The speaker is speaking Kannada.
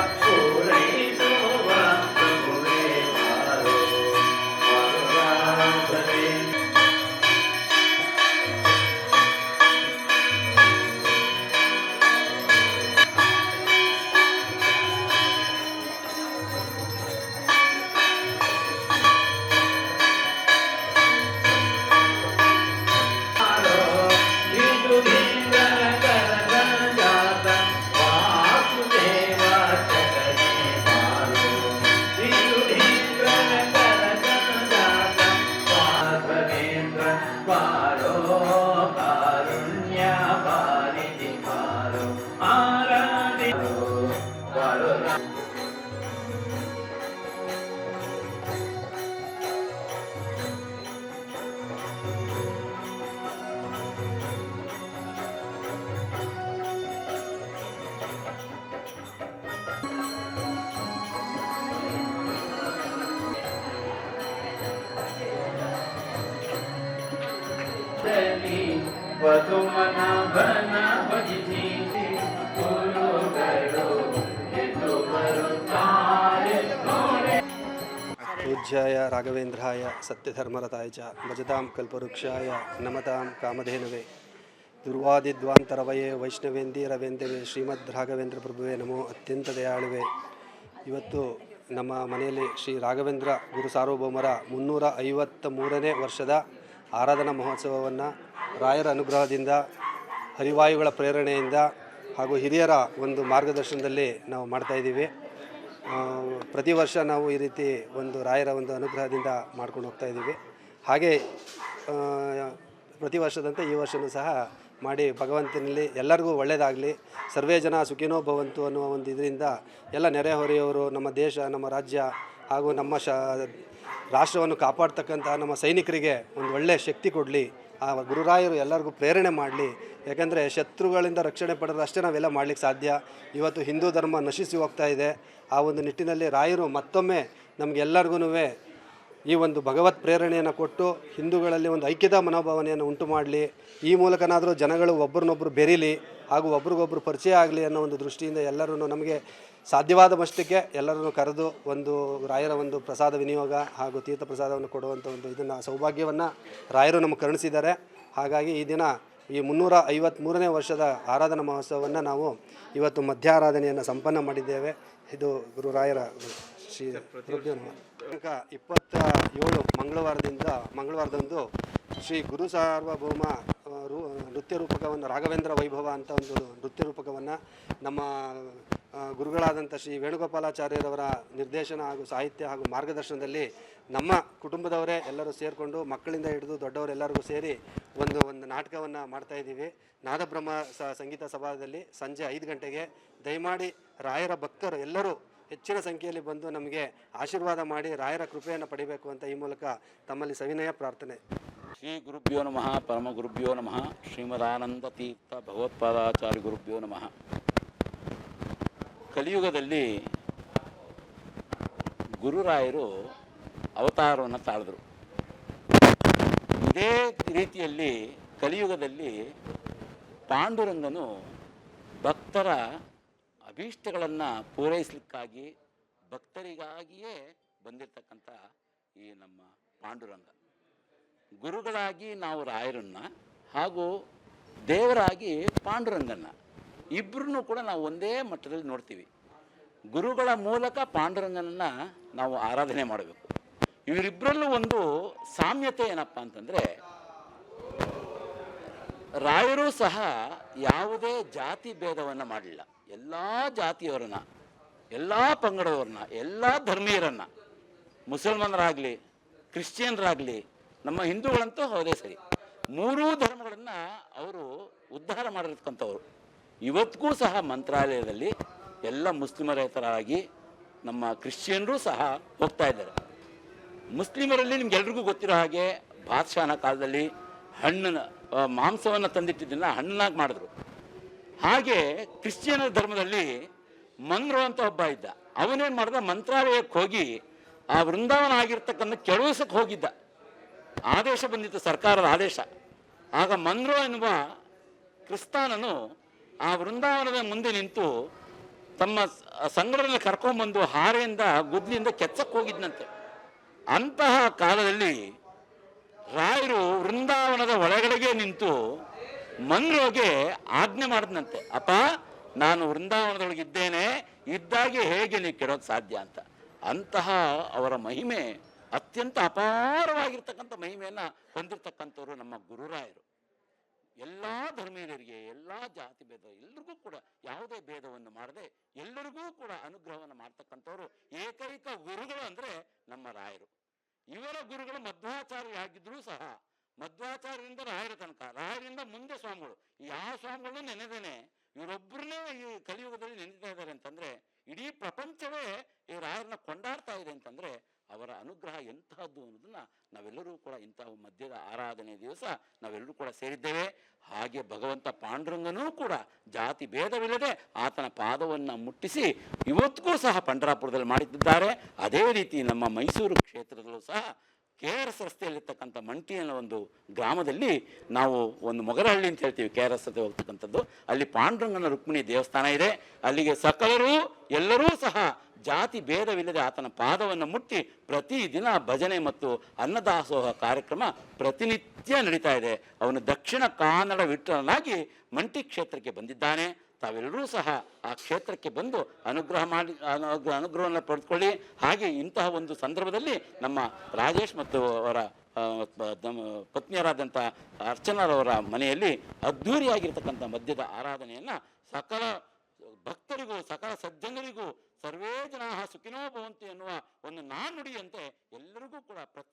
Thank you. ಪೂಜ್ಯಾಯ ರಾಘವೇಂದ್ರಾಯ ಸತ್ಯಧರ್ಮರತಾಯ ಚ ಭಜತಾಂ ಕಲ್ಪವೃಕ್ಷಾಯ ನಮತಾಂ ಕಾಮಧೇನವೇ. ದುರ್ವಾದಿದ್ವಾಂತರವಯೇ ವೈಷ್ಣವೇಂದಿ ರವೇಂದ್ರವೇ ಶ್ರೀಮದ್ ರಾಘವೇಂದ್ರ ಪ್ರಭುವೇ ನಮೋ ಅತ್ಯಂತ ದಯಾಳುವೆ. ಇವತ್ತು ನಮ್ಮ ಮನೆಯಲ್ಲಿ ಶ್ರೀ ರಾಘವೇಂದ್ರ ಗುರು ಸಾರ್ವಭೌಮರ ಮುನ್ನೂರ ಐವತ್ತ ಮೂರನೇ ವರ್ಷದ ಆರಾಧನಾ ಮಹೋತ್ಸವವನ್ನು ರಾಯರ ಅನುಗ್ರಹದಿಂದ, ಹರಿವಾಯುಗಳ ಪ್ರೇರಣೆಯಿಂದ ಹಾಗೂ ಹಿರಿಯರ ಒಂದು ಮಾರ್ಗದರ್ಶನದಲ್ಲಿ ನಾವು ಮಾಡ್ತಾಯಿದ್ದೀವಿ ಪ್ರತಿ ವರ್ಷ ನಾವು ಈ ರೀತಿ ಒಂದು ರಾಯರ ಒಂದು ಅನುಗ್ರಹದಿಂದ ಮಾಡ್ಕೊಂಡು ಹೋಗ್ತಾ ಇದ್ದೀವಿ. ಹಾಗೆ ಪ್ರತಿ ವರ್ಷದಂತೆ ಈ ವರ್ಷವೂ ಸಹ ಮಾಡಿ ಭಗವಂತನಲ್ಲಿ ಎಲ್ಲರಿಗೂ ಒಳ್ಳೆಯದಾಗಲಿ ಸರ್ವೇ ಜನ ಸುಖಿನೋ ಭವಂತು ಅನ್ನುವ ಒಂದು ಇದರಿಂದ ಎಲ್ಲ ನೆರೆಹೊರೆಯವರು, ನಮ್ಮ ದೇಶ, ನಮ್ಮ ರಾಜ್ಯ ಹಾಗೂ ನಮ್ಮ ಶ, ರಾಷ್ಟ್ರವನ್ನು ಕಾಪಾಡ್ತಕ್ಕಂಥ ನಮ್ಮ ಸೈನಿಕರಿಗೆ ಒಂದು ಒಳ್ಳೆಯ ಶಕ್ತಿ ಕೊಡಲಿ. ಆ ಗುರುರಾಯರು ಎಲ್ಲರಿಗೂ ಪ್ರೇರಣೆ ಮಾಡಲಿ. ಯಾಕೆಂದರೆ ಶತ್ರುಗಳಿಂದ ರಕ್ಷಣೆ ಪಡೆದ್ರೆ ಅಷ್ಟೇ ನಾವೆಲ್ಲ ಮಾಡಲಿಕ್ಕೆ ಸಾಧ್ಯ. ಇವತ್ತು ಹಿಂದೂ ಧರ್ಮ ನಶಿಸಿ ಹೋಗ್ತಾ ಇದೆ. ಆ ಒಂದು ನಿಟ್ಟಿನಲ್ಲಿ ರಾಯರು ಮತ್ತೊಮ್ಮೆ ನಮಗೆಲ್ಲರಿಗೂ ಈ ಒಂದು ಭಗವತ್ ಪ್ರೇರಣೆಯನ್ನು ಕೊಟ್ಟು ಹಿಂದೂಗಳಲ್ಲಿ ಒಂದು ಐಕ್ಯತಾ ಮನೋಭಾವನೆಯನ್ನು ಉಂಟು ಮಾಡಲಿ. ಈ ಮೂಲಕನಾದರೂ ಜನಗಳು ಒಬ್ಬರನ್ನೊಬ್ಬರು ಬೆರೀಲಿ ಹಾಗೂ ಒಬ್ರಿಗೊಬ್ಬರು ಪರಿಚಯ ಆಗಲಿ ಅನ್ನೋ ಒಂದು ದೃಷ್ಟಿಯಿಂದ ಎಲ್ಲರೂ ನಮಗೆ ಸಾಧ್ಯವಾದ ಮಷ್ಟಕ್ಕೆ ಎಲ್ಲರನ್ನು ಕರೆದು ಒಂದು ರಾಯರ ಒಂದು ಪ್ರಸಾದ ವಿನಿಯೋಗ ಹಾಗೂ ತೀರ್ಥ ಪ್ರಸಾದವನ್ನು ಕೊಡುವಂಥ ಒಂದು ಇದನ್ನು, ಸೌಭಾಗ್ಯವನ್ನು ರಾಯರು ನಮಗೆ ಕರುಣಿಸಿದ್ದಾರೆ. ಹಾಗಾಗಿ ಈ ದಿನ ಈ ಮುನ್ನೂರ ಐವತ್ತ್ಮೂರನೇ ವರ್ಷದ ಆರಾಧನಾ ಮಹೋತ್ಸವವನ್ನು ನಾವು ಇವತ್ತು ಮಧ್ಯಾರಾಧನೆಯನ್ನು ಸಂಪನ್ನ ಮಾಡಿದ್ದೇವೆ ಇದು ಗುರುರಾಯರ ಶ್ರೀ ನಮಃ. ಇಪ್ಪತ್ತ ಏಳು ಮಂಗಳವಾರದಿಂದ ಮಂಗಳವಾರದಂದು ಶ್ರೀ ಗುರು ಸಾರ್ವಭೌಮ ರು ನೃತ್ಯ ರೂಪಕವನ್ನು ರಾಘವೇಂದ್ರ ವೈಭವ ಅಂತ ಒಂದು ನೃತ್ಯ ರೂಪಕವನ್ನು ನಮ್ಮ ಗುರುಗಳಾದಂಥ ಶ್ರೀ ವೇಣುಗೋಪಾಲಾಚಾರ್ಯರವರ ನಿರ್ದೇಶನ ಹಾಗೂ ಸಾಹಿತ್ಯ ಹಾಗೂ ಮಾರ್ಗದರ್ಶನದಲ್ಲಿ ನಮ್ಮ ಕುಟುಂಬದವರೇ ಎಲ್ಲರೂ ಸೇರಿಕೊಂಡು ಮಕ್ಕಳಿಂದ ಹಿಡಿದು ದೊಡ್ಡವರೆಲ್ಲರಿಗೂ ಸೇರಿ ಒಂದು ಒಂದು ನಾಟಕವನ್ನು ಮಾಡ್ತಾ ಇದ್ದೀವಿ. ನಾದಬ್ರಹ್ಮ ಸಂಗೀತ ಸಭಾದಲ್ಲಿ ಸಂಜೆ ಐದು ಗಂಟೆಗೆ ದಯಮಾಡಿ ರಾಯರ ಭಕ್ತರು ಎಲ್ಲರೂ ಹೆಚ್ಚಿನ ಸಂಖ್ಯೆಯಲ್ಲಿ ಬಂದು ನಮಗೆ ಆಶೀರ್ವಾದ ಮಾಡಿ ರಾಯರ ಕೃಪೆಯನ್ನು ಪಡಿಬೇಕು ಅಂತ ಈ ಮೂಲಕ ತಮ್ಮಲ್ಲಿ ಸವಿನಯ ಪ್ರಾರ್ಥನೆ. ಶ್ರೀ ಗುರುಭ್ಯೋ ನಮಃ ಪರಮ ಗುರುಭ್ಯೋ ನಮಃ, ಶ್ರೀಮದಾನಂದ ತೀರ್ಥ ಭಗವತ್ಪಾದಾಚಾರ್ಯ ಗುರುಭ್ಯೋ ನಮಃ. ಕಲಿಯುಗದಲ್ಲಿ ಗುರುರಾಯರು ಅವತಾರವನ್ನು ತಾಳಿದ್ರು. ಇದೇ ರೀತಿಯಲ್ಲಿ ಕಲಿಯುಗದಲ್ಲಿ ಪಾಂಡುರಂಗನು ಭಕ್ತರ ಅಭೀಷ್ಟಗಳನ್ನು ಪೂರೈಸಲಿಕ್ಕಾಗಿ ಭಕ್ತರಿಗಾಗಿಯೇ ಬಂದಿರತಕ್ಕಂಥ ಈ ನಮ್ಮ ಪಾಂಡುರಂಗ. ಗುರುಗಳಾಗಿ ನಾವು ರಾಯರನ್ನ ಹಾಗೂ ದೇವರಾಗಿ ಪಾಂಡುರಂಗನ್ನ. ಇಬ್ಬರನ್ನು ಕೂಡ ನಾವು ಒಂದೇ ಮಟ್ಟದಲ್ಲಿ ನೋಡ್ತೀವಿ. ಗುರುಗಳ ಮೂಲಕ ಪಾಂಡುರಂಗನನ್ನು ನಾವು ಆರಾಧನೆ ಮಾಡಬೇಕು. ಇವರಿಬ್ಬರಲ್ಲೂ ಒಂದು ಸಾಮ್ಯತೆ ಏನಪ್ಪ ಅಂತಂದರೆ, ರಾಯರು ಸಹ ಯಾವುದೇ ಜಾತಿ ಭೇದವನ್ನು ಮಾಡಲಿಲ್ಲ. ಎಲ್ಲ ಜಾತಿಯವರನ್ನ, ಎಲ್ಲ ಪಂಗಡವರನ್ನ, ಎಲ್ಲ ಧರ್ಮೀಯರನ್ನು, ಮುಸಲ್ಮಾನರಾಗಲಿ, ಕ್ರಿಶ್ಚಿಯನ್ರಾಗಲಿ, ನಮ್ಮ ಹಿಂದೂಗಳಂತೂ ಹೌದೇ ಸರಿ. ಮೂರೂ ಧರ್ಮಗಳನ್ನು ಅವರು ಉದ್ಧಾರ ಮಾಡಿರ್ತಕ್ಕಂಥವ್ರು. ಇವತ್ತಿಗೂ ಸಹ ಮಂತ್ರಾಲಯದಲ್ಲಿ ಎಲ್ಲ ಮುಸ್ಲಿಮರೇತರಾಗಿ ನಮ್ಮ ಕ್ರಿಶ್ಚಿಯನ್ರು ಸಹ ಹೋಗ್ತಾ ಇದ್ದಾರೆ. ಮುಸ್ಲಿಮರಲ್ಲಿ ನಿಮ್ಗೆಲ್ರಿಗೂ ಗೊತ್ತಿರೋ ಹಾಗೆ ಬಾದ್ಶಾಹನ ಕಾಲದಲ್ಲಿ ಹಣ್ಣನ್ನ ಮಾಂಸವನ್ನು ತಂದಿಟ್ಟಿದ್ದನ್ನ ಹಣ್ಣನ್ನಾಗಿ ಮಾಡಿದ್ರು. ಹಾಗೆ ಕ್ರಿಶ್ಚಿಯನ್ ಧರ್ಮದಲ್ಲಿ ಮಂದ್ರ ಅಂತ ಒಬ್ಬ ಇದ್ದ. ಅವನೇನು ಮಾಡ್ದ? ಮಂತ್ರಾಲಯಕ್ಕೆ ಹೋಗಿ ಆ ವೃಂದಾವನ ಆಗಿರ್ತಕ್ಕಂಥ ಕೆಳವಸಕ್ಕೆ ಹೋಗಿದ್ದ. ಆದೇಶ ಬಂದಿತ್ತು ಸರ್ಕಾರದ ಆದೇಶ. ಆಗ ಮಂದ್ರ ಎನ್ನುವ ಕ್ರಿಸ್ತಾನನು ಆ ವೃಂದಾವನದ ಮುಂದೆ ನಿಂತು ತಮ್ಮ ಸಂಗಡದಲ್ಲಿ ಕರ್ಕೊಂಡ್ಬಂದು ಹಾರೆಯಿಂದ ಗುದ್ಲಿಯಿಂದ ಕೆಚ್ಚಕ್ಕೆ ಹೋಗಿದ್ನಂತೆ. ಅಂತಹ ಕಾಲದಲ್ಲಿ ರಾಯರು ವೃಂದಾವನದ ಒಳಗಡೆಗೆ ನಿಂತು ಮಂಗ್ರೋಗೆ ಆಜ್ಞೆ ಮಾಡಿದ್ನಂತೆ. ಅಪ್ಪ, ನಾನು ವೃಂದಾವನದೊಳಗೆ ಇದ್ದೇನೆ ಇದ್ದಾಗೆ ಹೇಗೆ ನೀವು ಕೆಡೋದು ಸಾಧ್ಯ ಅಂತ. ಅಂತಹ ಅವರ ಮಹಿಮೆ ಅತ್ಯಂತ ಅಪಾರವಾಗಿರ್ತಕ್ಕಂಥ ಮಹಿಮೆಯನ್ನು ಹೊಂದಿರತಕ್ಕಂಥವ್ರು ನಮ್ಮ ಗುರುರಾಯರು. ಎಲ್ಲ ಧರ್ಮೀಯರಿಗೆ, ಎಲ್ಲ ಜಾತಿ ಭೇದ, ಎಲ್ರಿಗೂ ಕೂಡ ಯಾವುದೇ ಭೇದವನ್ನು ಮಾಡದೆ ಎಲ್ಲರಿಗೂ ಕೂಡ ಅನುಗ್ರಹವನ್ನು ಮಾಡ್ತಕ್ಕಂಥವ್ರು ಏಕೈಕ ಗುರುಗಳು ಅಂದರೆ ನಮ್ಮ ರಾಯರು. ಇವರ ಗುರುಗಳು ಮಧ್ವಾಚಾರ್ಯರಾಗಿದ್ದರೂ ಸಹ, ಮಧ್ವಾಚಾರ್ಯರಿಂದ ರಾಯರ ತನಕ, ರಾಯರಿಂದ ಮುಂದೆ ಸ್ವಾಮಿಗಳು ಯಾವ ಸ್ವಾಮಿಗಳು ನೆನೆದೇನೆ ಇವರೊಬ್ಬರನ್ನೇ ಈ ಕಲಿಯುಗದಲ್ಲಿ ನೆನೆದಿದ್ದಾರೆ ಇದ್ದಾರೆ ಅಂತಂದ್ರೆ, ಇಡೀ ಪ್ರಪಂಚವೇ ಈ ರಾಯರನ್ನ ಕೊಂಡಾಡ್ತಾ ಇದೆ ಅಂತಂದ್ರೆ ಅವರ ಅನುಗ್ರಹ ಎಂತಹದ್ದು ಅನ್ನೋದನ್ನ ನಾವೆಲ್ಲರೂ ಕೂಡ ಇಂತಹ ಮಧ್ಯದ ಆರಾಧನೆ ದಿವಸ ನಾವೆಲ್ಲರೂ ಕೂಡ ಸೇರಿದ್ದೇವೆ. ಹಾಗೆ ಭಗವಂತ ಪಾಂಡುರಂಗನೂ ಕೂಡ ಜಾತಿ ಭೇದವಿಲ್ಲದೆ ಆತನ ಪಾದವನ್ನು ಮುಟ್ಟಿಸಿ ಇವತ್ತಿಗೂ ಸಹ ಪಂಡರಾಪುರದಲ್ಲಿ ಮಾಡುತ್ತಿದ್ದಾರೆ ಅದೇ ರೀತಿ ನಮ್ಮ ಮೈಸೂರು ಕ್ಷೇತ್ರದಲ್ಲೂ ಸಹ ಕೆ ಆರ್ ಎಸ್ ರಸ್ತೆಯಲ್ಲಿರ್ತಕ್ಕಂಥ ಮಂಟಿ ಅನ್ನೋ ಒಂದು ಗ್ರಾಮದಲ್ಲಿ ನಾವು ಒಂದು ಮೊಗರಹಳ್ಳಿ ಅಂತ ಹೇಳ್ತೀವಿ ಕೆ ಆರ್ ಎಸ್ ರಸ್ತೆ ಹೋಗ್ತಕ್ಕಂಥದ್ದು. ಅಲ್ಲಿ ಪಾಂಡುರಂಗನ ರುಕ್ಮಿಣಿ ದೇವಸ್ಥಾನ ಇದೆ. ಅಲ್ಲಿಗೆ ಸಕಲರು, ಎಲ್ಲರೂ ಸಹ ಜಾತಿ ಭೇದವಿಲ್ಲದೆ ಆತನ ಪಾದವನ್ನು ಮುಟ್ಟಿ ಪ್ರತಿದಿನ ಭಜನೆ ಮತ್ತು ಅನ್ನದಾಸೋಹ ಕಾರ್ಯಕ್ರಮ ಪ್ರತಿನಿತ್ಯ ನಡೀತಾ ಇದೆ. ಅವನು ದಕ್ಷಿಣ ಕನ್ನಡ ವಿಠಲನಾಗಿ ಮಂಟಿ ಕ್ಷೇತ್ರಕ್ಕೆ ಬಂದಿದ್ದಾನೆ. ತಾವೆಲ್ಲರೂ ಸಹ ಆ ಕ್ಷೇತ್ರಕ್ಕೆ ಬಂದು ಅನುಗ್ರಹ ಮಾಡಿ ಅನುಗ್ರಹ, ಅನುಗ್ರಹವನ್ನು ಪಡೆದುಕೊಳ್ಳಿ. ಹಾಗೆ ಇಂತಹ ಒಂದು ಸಂದರ್ಭದಲ್ಲಿ ನಮ್ಮ ರಾಜೇಶ್ ಮತ್ತು ಅವರ ಪತ್ನಿಯರಾದಂಥ ಅರ್ಚನರವರ ಮನೆಯಲ್ಲಿ ಅದ್ಧೂರಿಯಾಗಿರ್ತಕ್ಕಂಥ ಮದ್ಯದ ಆರಾಧನೆಯನ್ನು ಸಕಲ ಭಕ್ತರಿಗೂ, ಸಕಲ ಸಜ್ಜನರಿಗೂ ಸರ್ವೇ ಜನಾಹ ಸುಖಿನೋ ಭವಂತಿ ಎನ್ನುವ ಒಂದು ನಾನುಡಿಯಂತೆ ಎಲ್ಲರಿಗೂ ಕೂಡ ಪ್ರತಿ